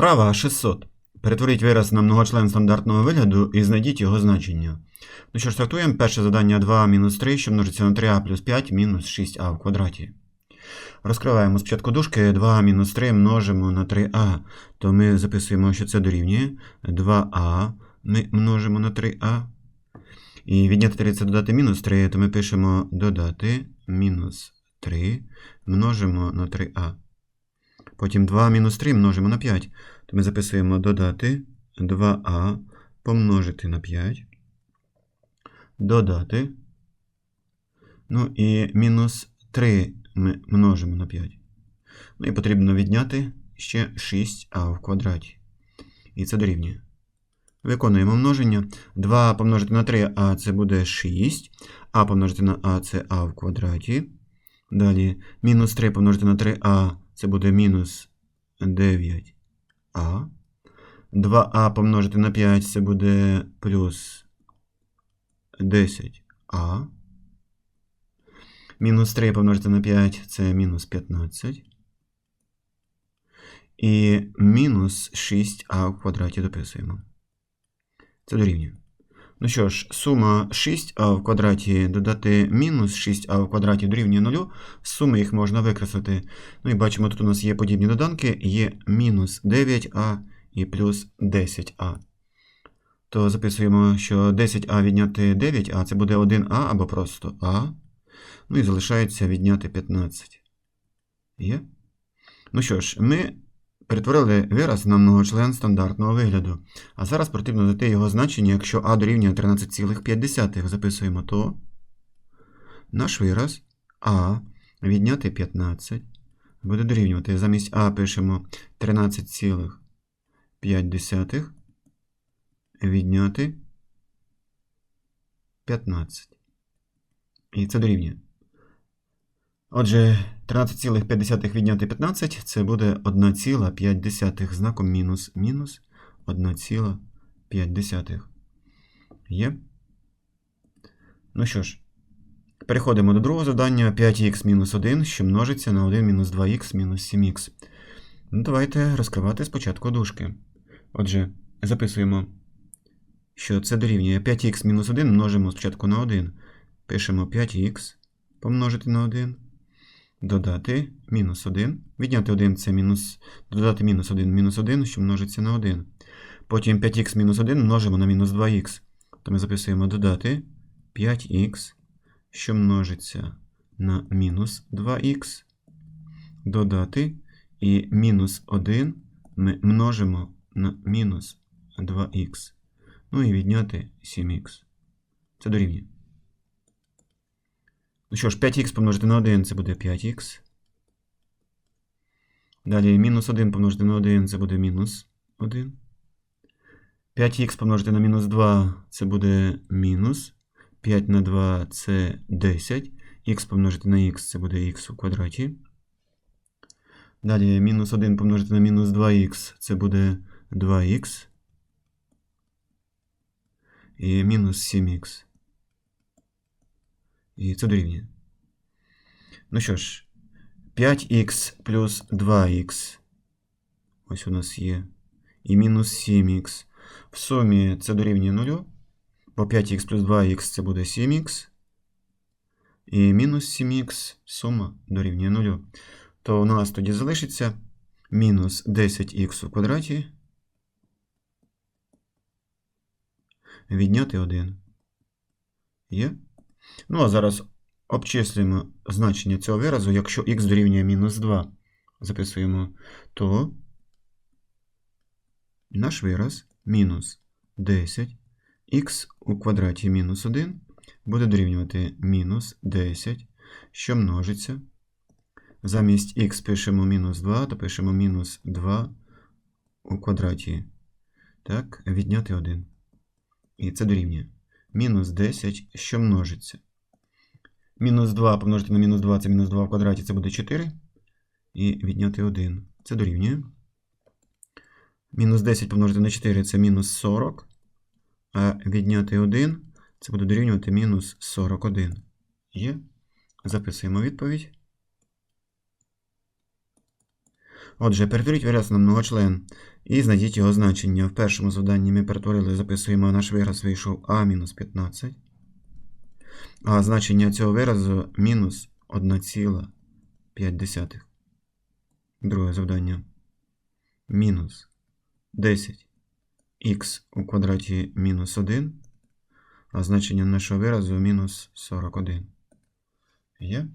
Вправа 600. Перетворіть вираз на многочлен стандартного вигляду і знайдіть його значення. Ну що ж, стартуємо. Перше завдання 2-3, що множиться на 3а плюс 5 мінус 6а в квадраті. Розкриваємо спочатку дужки 2 мінус 3 множимо на 3а. То ми записуємо, що це дорівнює 2а. Ми множимо на 3а. І відняти 3 це додати мінус 3, то ми пишемо додати мінус 3 множимо на 3а. Потім 2 мінус 3 множимо на 5. То ми записуємо додати 2а помножити на 5. Додати. Ну і мінус 3 ми множимо на 5. Ну і потрібно відняти ще 6а в квадраті. І це дорівнює. Виконуємо множення. 2 помножити на 3, а це буде 6. А помножити на а це а в квадраті. Далі мінус 3 помножити на 3а це буде мінус 9а. 2а помножити на 5 це буде плюс 10а. Мінус 3 помножити на 5 це мінус 15. І мінус 6а в квадраті дописуємо. Це дорівнює. Ну що ж, сума 6а в квадраті додати мінус 6а в квадраті дорівнює 0. З суми їх можна викреслити. Ну і бачимо, тут у нас є подібні доданки, є мінус 9а і плюс 10а. То записуємо, що 10а відняти 9а це буде 1а або просто а. Ну і залишається відняти 15. Є? Ну що ж, ми перетворили вираз на многочлен стандартного вигляду. А зараз потрібно знайти його значення, якщо а дорівнює 13,5. Записуємо то. Наш вираз а відняти 15. Буде дорівнювати. Замість а пишемо 13,5 відняти 15. І це дорівнює. Отже, 13,5 відняти 15 це буде 1,5 знаком мінус мінус 1,5. Є? Ну що ж, переходимо до другого завдання 5х мінус 1, що множиться на 1 мінус 2х мінус 7х. Ну, давайте розкривати спочатку дужки. Отже, записуємо, що це дорівнює 5х мінус 1 множимо спочатку на 1. Пишемо 5х помножити на 1. Додати мінус 1. Відняти 1 це мінус. Додати мінус 1 мінус 1, що множиться на 1. Потім 5х мінус 1 множимо на мінус 2х. То ми записуємо додати 5х, що множиться на мінус 2х. Додати і мінус 1 ми множимо на мінус 2х. Ну і відняти 7х. Це дорівнює. Ну що ж, 5х помножити на 1 це буде 5х. Далі мінус 1 помножити на 1 це буде мінус 1. 5х помножити на мінус 2 це буде мінус. 5 на 2 це 10. Х помножити на х це буде х у квадраті. Далі мінус 1 помножити на мінус 2х це буде 2х. І мінус 7х. І це дорівнює. Ну що ж, 5х плюс 2х. Ось у нас є. І мінус 7х. В сумі це дорівнює 0. Бо 5х плюс 2х це буде 7х. І мінус 7х сума дорівнює 0. То у нас тоді залишиться мінус 10х у квадраті. Відняти 1. Є? Ну, а зараз обчислюємо значення цього виразу, якщо х дорівнює мінус 2, записуємо, то наш вираз мінус 10 х у квадраті мінус 1 буде дорівнювати мінус 10, що множиться. Замість х пишемо мінус 2, то пишемо мінус 2 у квадраті. Так, відняти 1. І це дорівнює. Мінус 10, що множиться. Мінус 2 помножити на мінус 2 це мінус 2 в квадраті, це буде 4. І відняти 1. Це дорівнює. Мінус 10 помножити на 4 це мінус 40. А відняти 1 це буде дорівнювати мінус 41. Є. Записуємо відповідь. Отже, перетворіть вираз на многочлен і знайдіть його значення. В першому завданні ми перетворили, записуємо наш вираз, вийшов а мінус 15. А значення цього виразу мінус 1,5. Друге завдання. Мінус 10 х у квадраті мінус 1, а значення нашого виразу мінус 41. Є?